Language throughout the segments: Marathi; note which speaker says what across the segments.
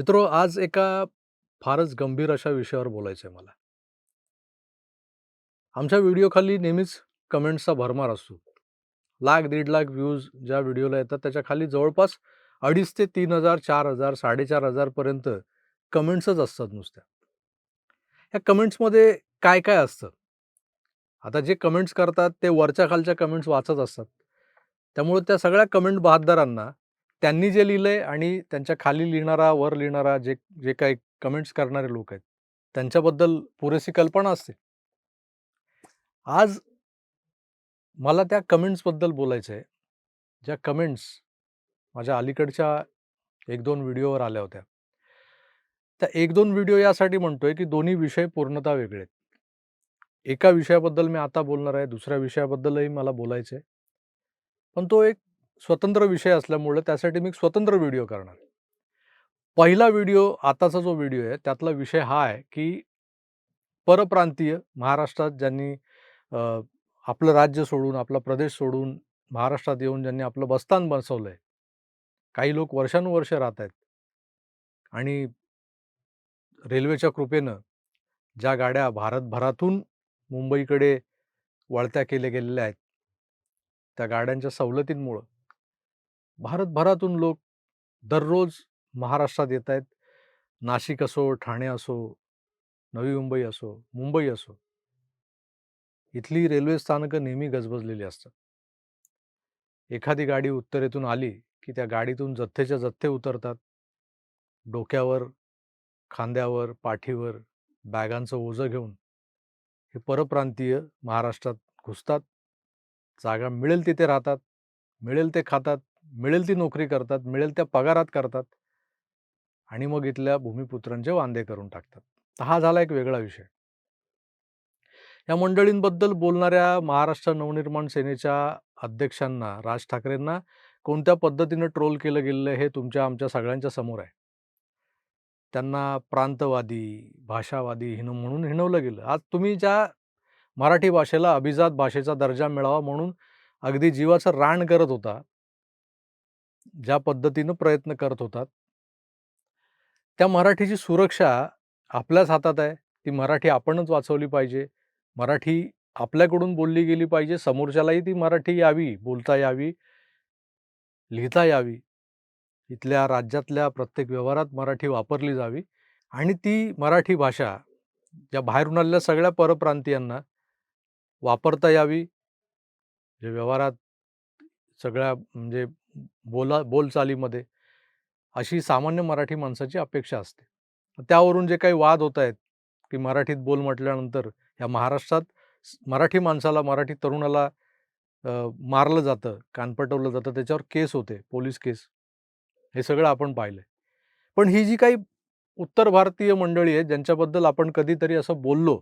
Speaker 1: मित्रो आज एका फारच गंभीर अशा विषयावर बोलायचं आहे मला. आमच्या व्हिडिओखाली नेहमीच कमेंट्सचा भरमार असतो. लाख, दीड लाख व्ह्यूज ज्या व्हिडिओला येतात त्याच्याखाली जवळपास 2,500 ते 3,000, 4,000, 4,500 पर्यंत कमेंट्सच असतात नुसत्या. या कमेंट्समध्ये काय-काय असतं? आता जे कमेंट्स करतात ते वरच्या खालच्या कमेंट्स वाचत असतात. त्यामुळे त्या सगळ्या कमेंट बहाद्दारांना त्यांनी जे लिहिलंय आणि त्यांच्या खाली लिहिणारा, वर लिहिणारा जे जे काही कमेंट्स करणारे लोक आहेत, त्यांच्याबद्दल पुरेशी कल्पना असते. आज मला त्या कमेंट्सबद्दल बोलायचं आहे. ज्या कमेंट्स माझ्या अलीकडच्या 1-2 व्हिडिओवर आल्या होत्या. त्या 1-2 व्हिडिओ यासाठी म्हणतोय, की दोन्ही विषय पूर्णतः वेगळे आहेत. एका विषयाबद्दल मी आता बोलणार आहे, दुसऱ्या विषयाबद्दलही मला बोलायचं आहे. पण तो एक स्वतंत्र विषय असल्यामुळं त्यासाठी मी स्वतंत्र व्हिडिओ करणार. पहिला व्हिडिओ आताचा जो व्हिडिओ आहे त्यातला विषय हा आहे, की परप्रांतीय महाराष्ट्रात ज्यांनी आपलं राज्य सोडून, आपला प्रदेश सोडून महाराष्ट्रात येऊन ज्यांनी आपलं बस्तान आहे काही लोक वर्षानुवर्ष राहत आहेत. आणि रेल्वेच्या कृपेनं ज्या गाड्या भारतभरातून मुंबईकडे वळत्या केल्या गेलेल्या आहेत. त्या गाड्यांच्या सवलतींमुळं भारतभरातून लोक दररोज महाराष्ट्रात येत आहेत. नाशिक असो, ठाणे असो, नवी मुंबई असो, मुंबई असो. इथली रेल्वे स्थानकं नेहमी गजबजलेली असतात. एखादी गाडी उत्तरेतून आली, की त्या गाडीतून जथ्थेच्या जथ्थे उतरतात. डोक्यावर, खांद्यावर, पाठीवर बॅगांचं ओझं घेऊन हे परप्रांतीय महाराष्ट्रात घुसतात. जागा मिळेल तिथे राहतात. मिळेल ते खातात. मिळेल ती नोकरी करतात. मिळेल त्या पगारात करतात. आणि मग इथल्या भूमिपुत्रांचे वांदे करून टाकतात. तर हा झाला एक वेगळा विषय. या मंडळींबद्दल बोलणाऱ्या महाराष्ट्र नवनिर्माण सेनेच्या अध्यक्षांना, राज ठाकरेंना कोणत्या पद्धतीनं ट्रोल केलं गेलं हे तुमच्या आमच्या सगळ्यांच्या समोर आहे. त्यांना प्रांतवादी, भाषावादी हिन म्हणून हिणवलं गेलं. आज तुम्ही ज्या मराठी भाषेला अभिजात भाषेचा दर्जा मिळावा म्हणून अगदी जीवाचं रान करत होता. ज्या पद्धतीनं प्रयत्न करत होतात. त्या मराठीची सुरक्षा आपल्याच हातात आहे. ती मराठी आपणच वाचवली पाहिजे. मराठी आपल्याकडून बोलली गेली पाहिजे. समोरच्यालाही ती मराठी यावी, बोलता यावी. लिहिता यावी. इथल्या राज्यातल्या प्रत्येक व्यवहारात मराठी वापरली जावी आणि ती मराठी भाषा ज्या बाहेरून आलेल्या सगळ्या परप्रांतीयांना वापरता यावी. जे व्यवहारात सगळ्या म्हणजे बोला बोलचालीमध्ये अशी सामान्य मराठी माणसाची अपेक्षा असते. त्यावरून जे काही वाद होत आहेत, की मराठीत बोल म्हटल्यानंतर या महाराष्ट्रात मराठी माणसाला, मराठी तरुणाला मारलं जातं, कानपटवलं जातं, त्याच्यावर केस होते, पोलीस केस. हे सगळं आपण पाहिलंय. पण ही जी काही उत्तर भारतीय मंडळी आहेत, ज्यांच्याबद्दल आपण कधीतरी असं बोललो,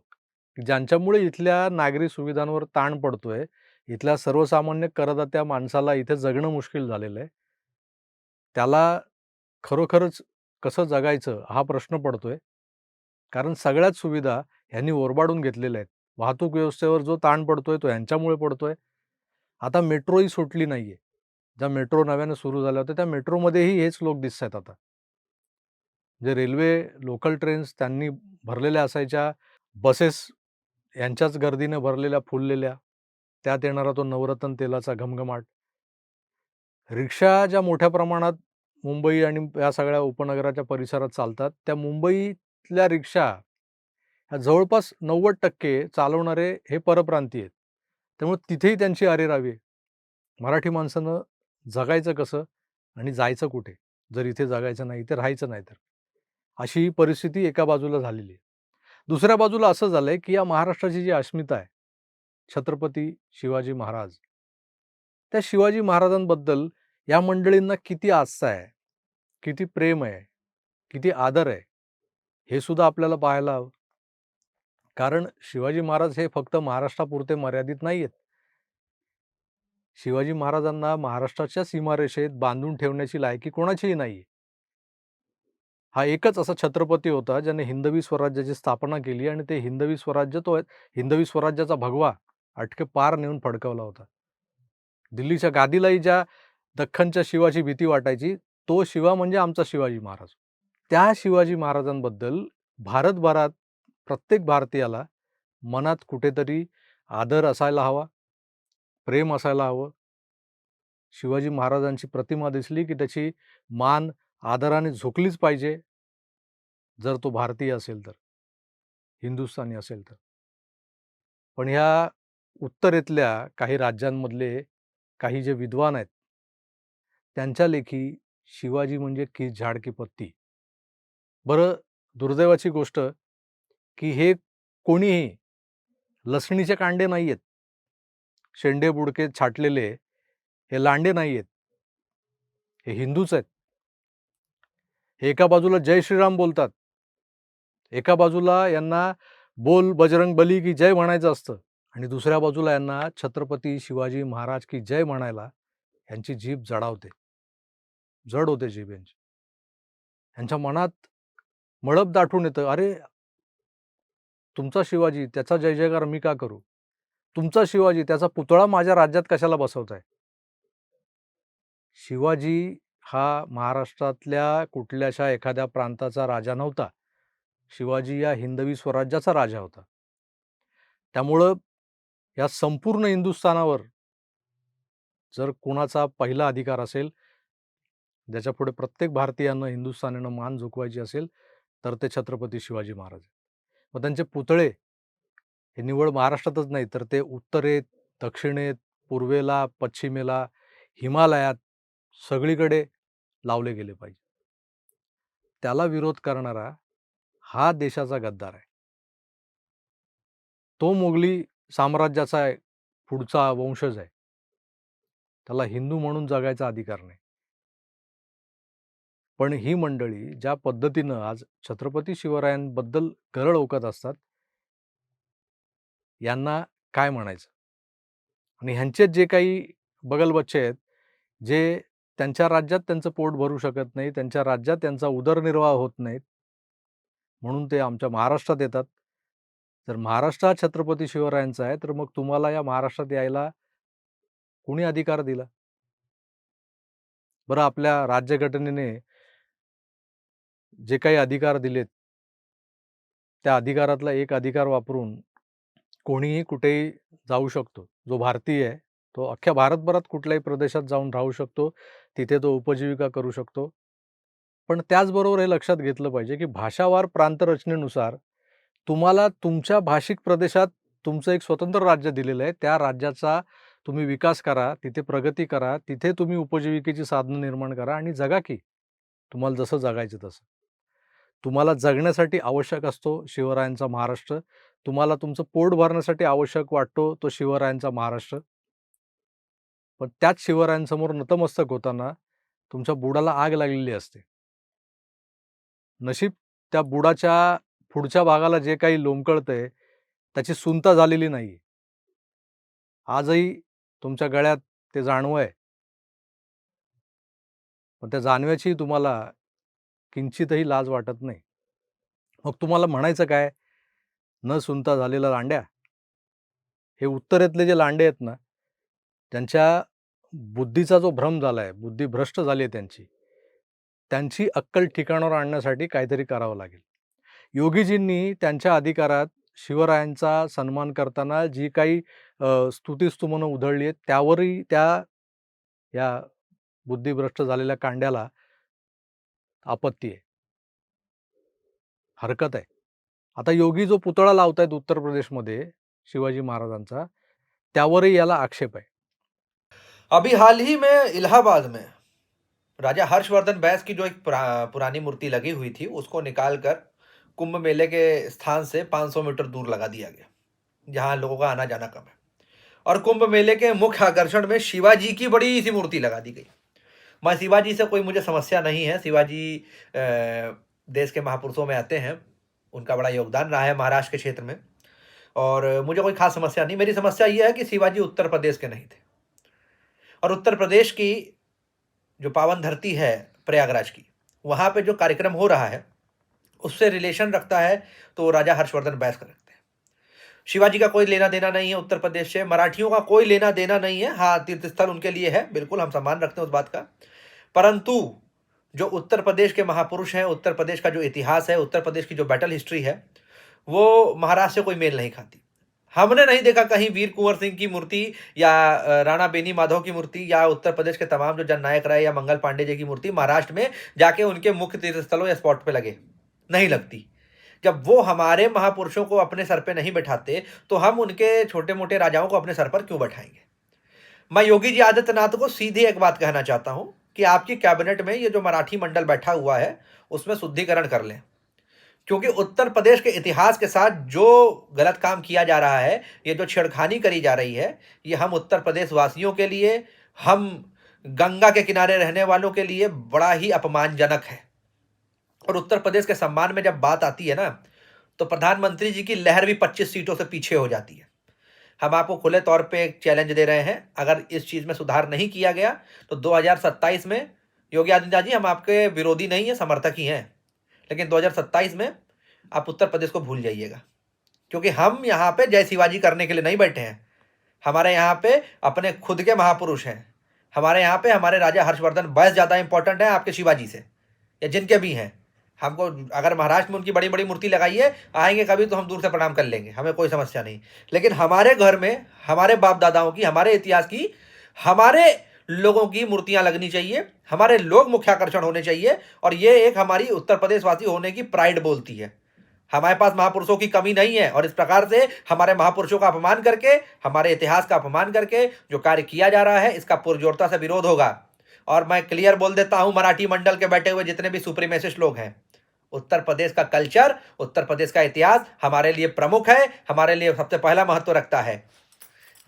Speaker 1: की ज्यांच्यामुळे इथल्या नागरी सुविधांवर ताण पडतोय, इथल्या सर्वसामान्य करदात्या माणसाला इथे जगणं मुश्किल झालेलं आहे. त्याला खरोखरच कसं जगायचं हा प्रश्न पडतोय. कारण सगळ्याच सुविधा ह्यांनी ओरबाडून घेतलेल्या आहेत. वाहतूक व्यवस्थेवर जो ताण पडतोय तो ह्यांच्यामुळे पडतोय. आता मेट्रोही सुटली नाहीये. ज्या मेट्रो नव्यानं सुरू झाल्या होत्या, त्या मेट्रोमध्येही हेच लोक दिसतायत आता. जे रेल्वे, लोकल ट्रेन्स त्यांनी भरलेल्या असायच्या. बसेस यांच्याच गर्दीने भरलेल्या, फुललेल्या. त्यात येणारा तो नवरत्न तेलाचा घमघमाट. रिक्षा ज्या मोठ्या प्रमाणात मुंबई आणि या सगळ्या उपनगराच्या परिसरात चालतात, त्या मुंबईतल्या रिक्षा ह्या जवळपास 90% चालवणारे हे परप्रांतीय आहेत. त्यामुळे तिथेही त्यांची अरेरावी आहे. मराठी माणसानं जगायचं कसं आणि जायचं कुठे? जर इथे जगायचं नाही, इथे राहायचं नाही तर. अशी ही परिस्थिती एका बाजूला झालेली आहे. दुसऱ्या बाजूला असं झालंय, की या महाराष्ट्राची जी अस्मिता आहे, छत्रपती शिवाजी महाराज. त्या शिवाजी महाराजांबद्दल या मंडळींना किती आस्था आहे, किती प्रेम आहे, किती आदर आहे, हे सुद्धा आपल्याला पाहायला हवं. कारण शिवाजी महाराज हे फक्त महाराष्ट्रापुरते मर्यादित नाहीयेत. शिवाजी महाराजांना महाराष्ट्राच्या सीमारेषेत बांधून ठेवण्याची लायकी कोणाचीही नाहीये. हा एकच असा छत्रपती होता, ज्याने हिंदवी स्वराज्याची स्थापना केली आणि ते हिंदवी स्वराज्य तो हिंदवी स्वराज्याचा भगवा अटके पार नेऊन फडकवला होता. दिल्लीच्या गादीलाही ज्या दख्खनच्या शिवाची भीती वाटायची, तो शिवा म्हणजे आमचा शिवाजी महाराज. त्या शिवाजी महाराजांबद्दल भारतभरात प्रत्येक भारतीयाला मनात कुठेतरी आदर असायला हवा प्रेम असायला हवं शिवाजी महाराजांची प्रतिमा दिसली की त्याची मान आदराने झोकलीच पाहिजे जर तो भारतीय असेल तर हिंदुस्थानी असेल तर पण ह्या उत्तरेतल्या काही राज्यांमधले काही जे विद्वान आहेत त्यांच्या लेखी शिवाजी म्हणजे की झाड की पत्ती बरं दुर्दैवाची गोष्ट की हे कोणीही लसणीचे कांडे नाही आहेत शेंडे बुडके छाटलेले हे लांडे नाही आहेत हे हिंदूच आहेत. हे एका बाजूला जय श्रीराम बोलतात. एका बाजूला यांना बोल बजरंग बली की जय म्हणायचं असतं. आणि दुसऱ्या बाजूला यांना छत्रपती शिवाजी महाराज की जय म्हणायला यांची जीभ जडावते जड होते जीभ यांची. यांच्या मनात मळप दाटून येतं. अरे! तुमचा शिवाजी त्याचा जय जयकार मी का करू? तुमचा शिवाजी त्याचा पुतळा माझ्या राज्यात कशाला बसवताय? शिवाजी हा महाराष्ट्रातल्या कुठल्याशा एखाद्या प्रांताचा राजा नव्हता. शिवाजी या हिंदवी स्वराज्याचा राजा होता. त्यामुळं या संपूर्ण हिंदुस्थानावर जर कोणाचा पहिला अधिकार असेल ज्याच्या पुढे प्रत्येक भारतीयांना हिंदुस्थानीनं मान झुकवायची असेल तर ते छत्रपती शिवाजी महाराज मग त्यांचे पुतळे हे निवड महाराष्ट्रातच नाही तर ते उत्तरेत दक्षिणेत पूर्वेला पश्चिमेला हिमालयात सगळीकडे लावले गेले पाहिजे. त्याला विरोध करणारा हा देशाचा गद्दार आहे. तो मोगली साम्राज्याचा आहे, पुढचा वंशज आहे. त्याला हिंदू म्हणून जगायचा अधिकार नाही. पण ही मंडळी ज्या पद्धतीनं आज छत्रपती शिवरायांबद्दल गरळ ओकत असतात यांना काय म्हणायचं? आणि ह्यांचेच जे काही बगलबच्चे आहेत जे त्यांच्या राज्यात त्यांचं पोट भरू शकत नाही त्यांच्या राज्यात त्यांचा उदरनिर्वाह होत नाहीत म्हणून ते आमच्या महाराष्ट्रात येतात. जर महाराष्ट्र हा छत्रपती शिवरायांचा आहे तर मग तुम्हाला या महाराष्ट्रात यायला कुणी अधिकार दिला? बरं आपल्या राज्यघटनेने जे काही अधिकार दिलेत त्या अधिकारातला एक अधिकार वापरून कोणीही कुठेही जाऊ शकतो. जो भारतीय आहे तो अख्ख्या भारतभरात कुठल्याही प्रदेशात जाऊन राहू शकतो. तिथे तो उपजीविका करू शकतो. पण त्याचबरोबर हे लक्षात घेतलं पाहिजे की भाषावार प्रांतरचनेनुसार तुम्हाला तुमच्या भाषिक प्रदेशात तुमचं एक स्वतंत्र राज्य दिलेलं आहे. त्या राज्याचा तुम्ही विकास करा तिथे प्रगती करा तिथे तुम्ही उपजीविकेची साधनं निर्माण करा आणि जगा की. तुम्हाला जसं जगायचं तसं. तुम्हाला जगण्यासाठी आवश्यक असतो शिवरायांचा महाराष्ट्र. तुम्हाला तुमचं पोट भरण्यासाठी आवश्यक वाटतो तो शिवरायांचा महाराष्ट्र. पण त्याच शिवरायांसमोर नतमस्तक होताना तुमच्या बुडाला आग लागलेली असते. नशीब त्या बुडाच्या पुढच्या भागाला जे काही लोंबकळतंय त्याची सुंता झालेली नाही आजही तुमच्या गळ्यात ते जाणवं आहे. पण त्या जाणव्याची तुम्हाला किंचितही लाज वाटत नाही. मग तुम्हाला म्हणायचं काय? न सुनता झालेला लांड्या. हे उत्तरेतले जे लांडे आहेत ना त्यांच्या बुद्धीचा जो भ्रम झाला आहे बुद्धी भ्रष्ट झाली आहे त्यांची त्यांची अक्कल ठिकाणावर आणण्यासाठी काहीतरी करावं लागेल. योगीजींनी त्यांच्या अधिकारात शिवरायांचा सन्मान करताना जी काही स्तुतीस्तुमनं उधळली आहेत त्यावरही त्या या बुद्धिभ्रष्ट झालेल्या कांड्याला आपत्ती आहे. हरकत आहे. आता योगी जो पुतळा लावतायत उत्तर प्रदेशमध्ये शिवाजी महाराजांचा त्यावरही याला आक्षेप आहे.
Speaker 2: अभी हाल ही में इलाहाबाद में राजा हर्षवर्धन बैस की जो एक पुरानी मूर्ति लगी हुई थी उसको निकाल कर कुंभ मेले के स्थान से 500 मीटर दूर लगा दिया गया, जहाँ लोगों का आना जाना कम है। और कुंभ मेले के मुख्य आकर्षण में शिवाजी की बड़ी सी मूर्ति लगा दी गई। मैं शिवाजी से कोई मुझे समस्या नहीं है, शिवाजी देश के महापुरुषों में आते हैं, उनका बड़ा योगदान रहा है महाराष्ट्र के क्षेत्र में। और मुझे कोई खास समस्या नहीं, मेरी समस्या ये है कि शिवाजी उत्तर प्रदेश के नहीं थे। और उत्तर प्रदेश की जो पावन धरती है प्रयागराज की, वहाँ पे जो कार्यक्रम हो रहा है उससे रिलेशन रखता है तो राजा हर्षवर्धन बैस का रखते हैं। शिवाजी का कोई लेना देना नहीं है उत्तर प्रदेश से, मराठियों का कोई लेना देना नहीं है। हाँ तीर्थ स्थल उनके लिए है, बिल्कुल हम सम्मान रखते हैं उस बात का। परंतु जो उत्तर प्रदेश के महापुरुष हैं, उत्तर प्रदेश का जो इतिहास है, उत्तर प्रदेश की जो बैटल हिस्ट्री है, वो महाराष्ट्र से कोई मेल नहीं खाती। हमने नहीं देखा कहीं वीर कुंवर सिंह की मूर्ति या राणा बेनी माधव की मूर्ति या उत्तर प्रदेश के तमाम जो जननायक राय या मंगल पांडे जी की मूर्ति महाराष्ट्र में जाके उनके मुख्य तीर्थ स्थलों या स्पॉट पे लगे। नहीं लगती। जब वो हमारे महापुरुषों को अपने सर पे नहीं बैठाते तो हम उनके छोटे मोटे राजाओं को अपने सर पर क्यों बैठाएँगे? मैं योगी जी आदित्यनाथ को सीधी एक बात कहना चाहता हूँ कि आपकी कैबिनेट में ये जो मराठी मंडल बैठा हुआ है, उसमें शुद्धिकरण कर लें। क्योंकि उत्तर प्रदेश के इतिहास के साथ जो गलत काम किया जा रहा है, ये जो छेड़खानी करी जा रही है, ये हम उत्तर प्रदेश वासियों के लिए, हम गंगा के किनारे रहने वालों के लिए बड़ा ही अपमानजनक है। और उत्तर प्रदेश के सम्मान में जब बात आती है ना तो प्रधानमंत्री जी की लहर भी 25 सीटों से पीछे हो जाती है। हम आपको खुले तौर पे एक चैलेंज दे रहे हैं, अगर इस चीज़ में सुधार नहीं किया गया तो 2027 में योगी आदित्यनाथ जी, हम आपके विरोधी नहीं हैं, समर्थक ही हैं, लेकिन 2027 में आप उत्तर प्रदेश को भूल जाइएगा। क्योंकि हम यहाँ पे जय शिवाजी करने के लिए नहीं बैठे हैं। हमारे यहाँ पे अपने खुद के महापुरुष हैं। हमारे यहाँ पे हमारे राजा हर्षवर्धन बस ज़्यादा इंपॉर्टेंट है आपके शिवाजी से, या जिनके भी हैं। हमको, अगर महाराष्ट्र में उनकी बड़ी बड़ी मूर्ति लगाई है, आएँगे कभी तो हम दूर से प्रणाम कर लेंगे, हमें कोई समस्या नहीं। लेकिन हमारे घर में, हमारे बाप दादाओं की, हमारे इतिहास की, हमारे लोगों की मूर्तियाँ लगनी चाहिए, हमारे लोग मुख्य आकर्षण होने चाहिए, और ये एक हमारी उत्तर प्रदेशवासी होने की प्राइड बोलती है। हमारे पास महापुरुषों की कमी नहीं है, और इस प्रकार से हमारे महापुरुषों का अपमान करके, हमारे इतिहास का अपमान करके, जो कार्य किया जा रहा है, इसका पुरजोरता से विरोध होगा। और मैं क्लियर बोल देता हूँ, मराठी मंडल के बैठे हुए जितने भी सुप्रीमेसिस्ट लोग हैं उत्तर प्रदेश का कल्चर उत्तर प्रदेश का इतिहास हमारे लिए प्रमुख है हमारे लिए सबसे पहला महत्त्व रखता है।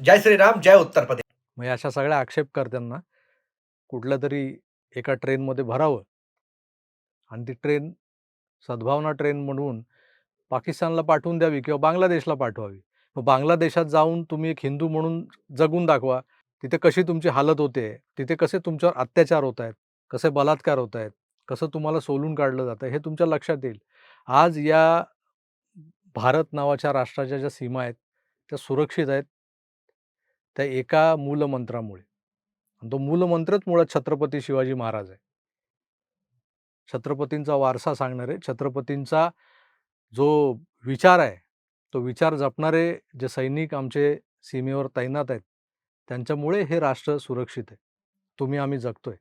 Speaker 2: जय श्री राम जय उत्तर प्रदेश।
Speaker 1: म्हणजे अशा सगळ्या आक्षेपकर्त्यांना कुठल्या तरी एका ट्रेनमध्ये भरावं आणि ती ट्रेन सद्भावना ट्रेन म्हणून पाकिस्तानला पाठवून द्यावी किंवा बांगलादेशला पाठवावी. मग बांगलादेशात जाऊन तुम्ही एक हिंदू म्हणून जगून दाखवा. तिथे कशी तुमची हालत होते तिथे कसे तुमच्यावर अत्याचार होत आहेत कसे बलात्कार होत आहेत कसं तुम्हाला सोलून काढलं जातं हे तुमच्या लक्षात येईल. आज या भारत नावाच्या राष्ट्राच्या ज्या सीमा आहेत त्या सुरक्षित आहेत त्या एका मूलमंत्रामुळे. आणि तो मूलमंत्रच मुळात छत्रपती शिवाजी महाराज आहे. छत्रपतींचा वारसा सांगणारे छत्रपतींचा जो विचार आहे तो विचार जपणारे जे सैनिक आमचे सीमेवर तैनात आहेत त्यांच्यामुळे हे राष्ट्र सुरक्षित आहे. तुम्ही आम्ही जगतोय.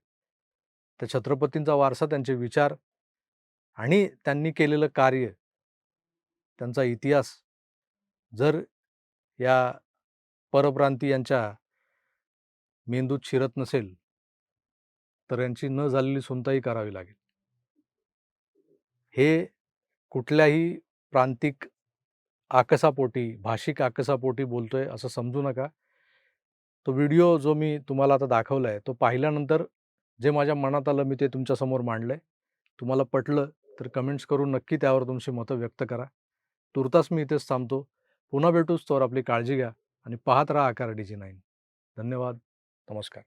Speaker 1: त्या छत्रपतींचा वारसा त्यांचे विचार आणि त्यांनी केलेलं कार्य त्यांचा इतिहास. जर या परप्रांतीयांच्या मेंदूत शिरत नसेल तर यांची न झालेली सुनताही करावी लागेल. हे कुठल्याही प्रांतिक आकसापोटी भाषिक आकसापोटी बोलतोय असं समजू नका. तो व्हिडिओ जो मी तुम्हाला आता दाखवला आहे तो पाहिल्यानंतर जे माझ्या मनात आलं मी ते तुमच्यासमोर मांडलं आहे तुम्हाला पटलं तर कमेंट्स करून नक्की त्यावर तुमची मतं व्यक्त करा. तुर्तास मी इथेच थांबतो. पुन्हा भेटूच तोवर आपली काळजी घ्या आणि पाहत राहा आकार डी जी नाईन धन्यवाद. नमस्कार.